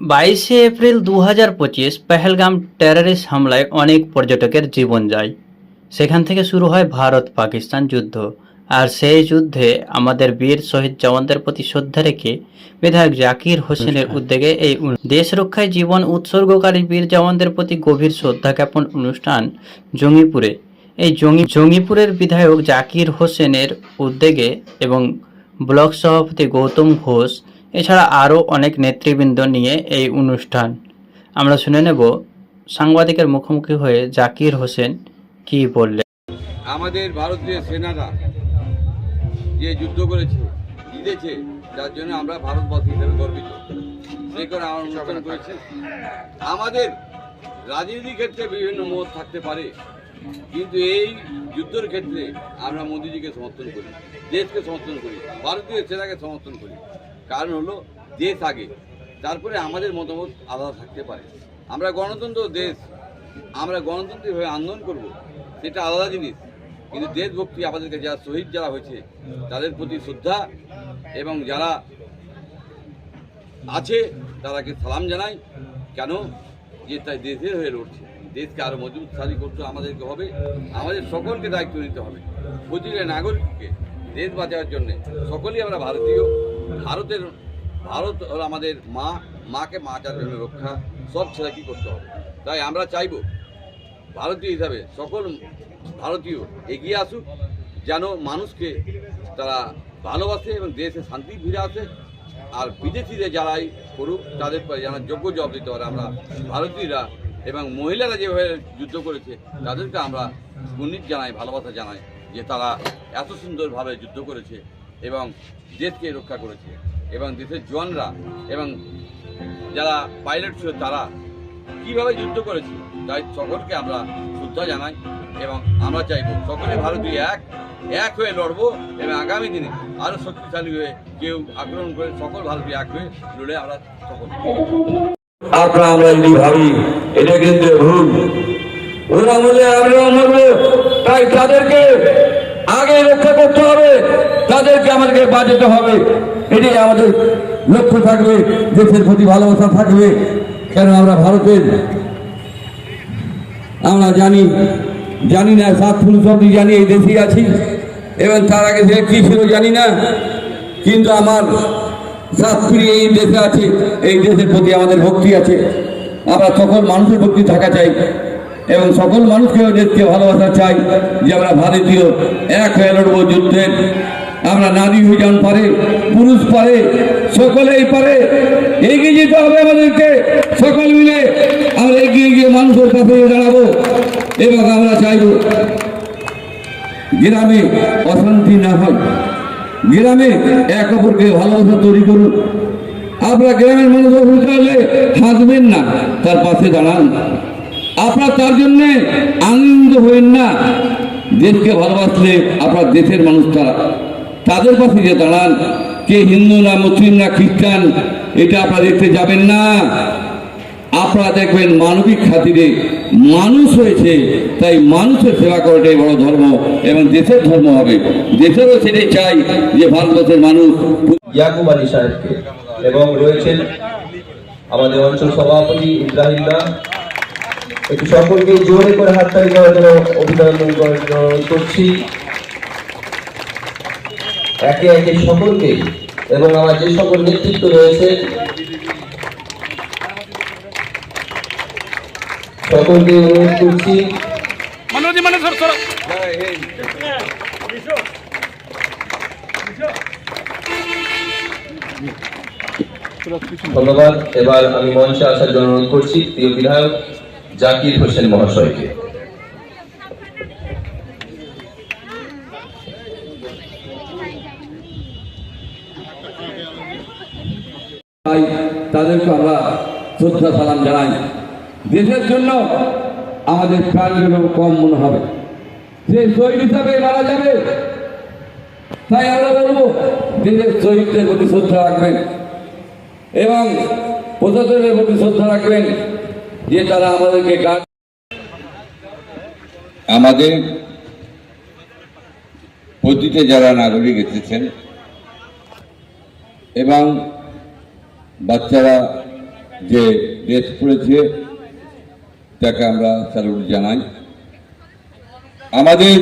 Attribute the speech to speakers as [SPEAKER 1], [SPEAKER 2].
[SPEAKER 1] বাইশে এপ্রিল দু হাজার পঁচিশ পেহেলগাম টেররিস্ট হামলায় অনেক পর্যটকের জীবন যায়। সেখান থেকে শুরু হয় ভারত পাকিস্তান যুদ্ধ। আর সেই যুদ্ধে আমাদের বীর শহীদ জওয়ানদের প্রতি শ্রদ্ধা রেখে বিধায়ক জাকির হোসেনের উদ্যোগে এই দেশ রক্ষায় জীবন উৎসর্গকারী বীর জওয়ানদের প্রতি গভীর শ্রদ্ধা জ্ঞাপন অনুষ্ঠান জঙ্গিপুরে। এই জঙ্গি জঙ্গিপুরের বিধায়ক জাকির হোসেনের উদ্যোগে এবং ব্লক সভাপতি গৌতম ঘোষ এছাড়া আরও অনেক নেতৃবৃন্দ নিয়ে এই অনুষ্ঠান। আমরা শুনে নেব সাংবাদিকের মুখোমুখি হয়ে জাকির হোসেন কি বললেন।
[SPEAKER 2] আমাদের ভারতীয় সেনারা যে যুদ্ধ করেছে, জিতেছে, যার জন্য আমরা ভারতবাসী হিসেবে গর্বিত। সেই করে করেছে। আমাদের রাজনীতির ক্ষেত্রে বিভিন্ন মত থাকতে পারে। কিন্তু এই যুদ্ধের ক্ষেত্রে আমরা মোদিজিকে সমর্থন করি, দেশকে সমর্থন করি, ভারতীয় সেনাকে সমর্থন করি। কারণ হলো, দেশ আগে, তারপরে আমাদের মতামত আলাদা থাকতে পারে। আমরা গণতন্ত্র দেশ, আমরা গণতন্ত্রীভাবে আন্দোলন করব, সেটা আলাদা জিনিস। কিন্তু দেশভক্তি আমাদেরকে যারা শহীদ যারা হয়েছে, তাদের প্রতি শ্রদ্ধা এবং যারা আছে, তারাকে সালাম জানাই, কেন? যে তাই দেশের হয়ে লড়ছে। দেশকে আরও মজবুতশালী করতে আমাদেরকে হবে। আমাদের সকলকে দায়িত্ব নিতে হবে। প্রতিটা নাগরিককে দেশ বাঁচানোর জন্যে সকলেই আমরা ভারতীয়। ভারতের, ভারত হলো আমাদের মা, মাকে বাঁচার জন্য রক্ষা, সব ছেলে কি করতে হবে? তাই আমরা চাইব ভারতীয় হিসাবে সকল ভারতীয় এগিয়ে আসুক, যেন মানুষকে তারা ভালোবাসে এবং দেশে শান্তি ফিরে আসে। আর বিদেশিদের যারাই করুক, তাদের যেন যোগ্য জবাব দিতে পারে। আমরা ভারতীয়রা এবং মহিলারা যেভাবে যুদ্ধ করেছে, তাদেরকে আমরা উন্নীত জানাই, ভালোবাসা জানাই যে তারা এত সুন্দরভাবে যুদ্ধ করেছে এবং দেশকে রক্ষা করেছে এবং দেশের জওয়ানরা এবং যারা পাইলট ছিল তারা কীভাবে যুদ্ধ করেছে, তাই সকলকে আমরা শ্রদ্ধা জানাই এবং আমরা চাইব সকলে ভারতীয় এক এক হয়ে লড়বো এবং আগামী দিনে আরও শক্তিশালী হয়ে কেউ আক্রমণ করে সকল ভারতীয় এক হয়ে লড়ে আমরা সকল
[SPEAKER 3] আপনারা আমরা যদি ভাবি, এটা কিন্তু ভুল। ওরা মরলে আমরাও মরবো তাই তাদেরকে আগে রক্ষা করতে হবে, তাদেরকে আমাদেরকে বাঁচাতে হবে। এটাই আমাদের লক্ষ্য থাকবে, দেশের প্রতি ভালোবাসা থাকবে। কেন আমরা ভারতের? আমরা জানি জানি না, সাত পুরুষ অব্দি জানি এই দেশেই আছি, এবং তার আগে কী ছিল জানি না, কিন্তু আমার শাস্ত্রী এই দেশে আছে, এই দেশের প্রতি আমাদের ভক্তি আছে। আমরা সকল মানুষের ভক্তি থাকা চাই এবং সকল মানুষকে দেশকে ভালোবাসা চাই যে আমরা ভারতীয়, এক হয়ে লড়বো যুদ্ধের আমরা নারী অভিযান পারে, পুরুষ পারে, সকলেই পারে। এগিয়ে যেতে হবে আমাদেরকে, সকল মিলে আমরা এগিয়ে গিয়ে মানুষের কাছে দাঁড়াবো এবং আমরা চাইব গ্রামে অশান্তি না হয়। গ্রামে এক অপরকে ভালোবাসা তৈরি করুন। আপনারা গ্রামের মানুষ হলে হাসবেন না, তার পাশে দাঁড়ান। আপনার তার জন্য আনন্দ হবেন না। দেশকে ভালোবাসলে আপনার দেশের মানুষ তারা তাদের পাশে যে দাঁড়ান। কে হিন্দু না মুসলিম না খ্রিস্টান, এটা আপনারা দেখতে যাবেন না। আপনারা দেখবেন মানবিক খাতিরে মানুষ হয়েছে তাই মানুষের সেবা করাটাই বড় ধর্ম এবং দেশের ধর্ম হবে। দেশেরও সেটাই চাই যে ভারতবর্ষের মানুষ
[SPEAKER 4] ইয়াকুব আলী সাহেবকে এবং রয়েছেন আমাদের অঞ্চল সভাপতি ইব্রাহিম দা। একটু সকলকে জোরে করে হাততালি অভিনন্দন করার জন্য অনুরোধ করছি। একে একে সকলকে এবং আমার যে সকল নেতৃত্ব রয়েছে সকলকে অনুরোধ করছি। ধন্যবাদ। এবার আমি মঞ্চে আসার জন্য অনুরোধ করছি প্রিয় বিধায়ক জাকির হোসেন মহাশয়কে।
[SPEAKER 3] তাই তাদেরকে আমরা শ্রদ্ধা সালাম জানাই। দেশের জন্য আমাদের প্রাণগুলো কম মনে হবে। যে শহীদ হিসাবে মারা যাবে, তাই আমরা বলব দেশের শহীদদের প্রতি শ্রদ্ধা রাখবেন এবং প্রশাসনের প্রতি শ্রদ্ধা রাখবেন যে তারা আমাদেরকে গান
[SPEAKER 5] আমাদের পতিতে যারা নাগরিক এসেছেন এবং বাচ্চারা
[SPEAKER 3] যে ডেথ করেছে তাকে আমরা স্যালুট জানাই। আমাদের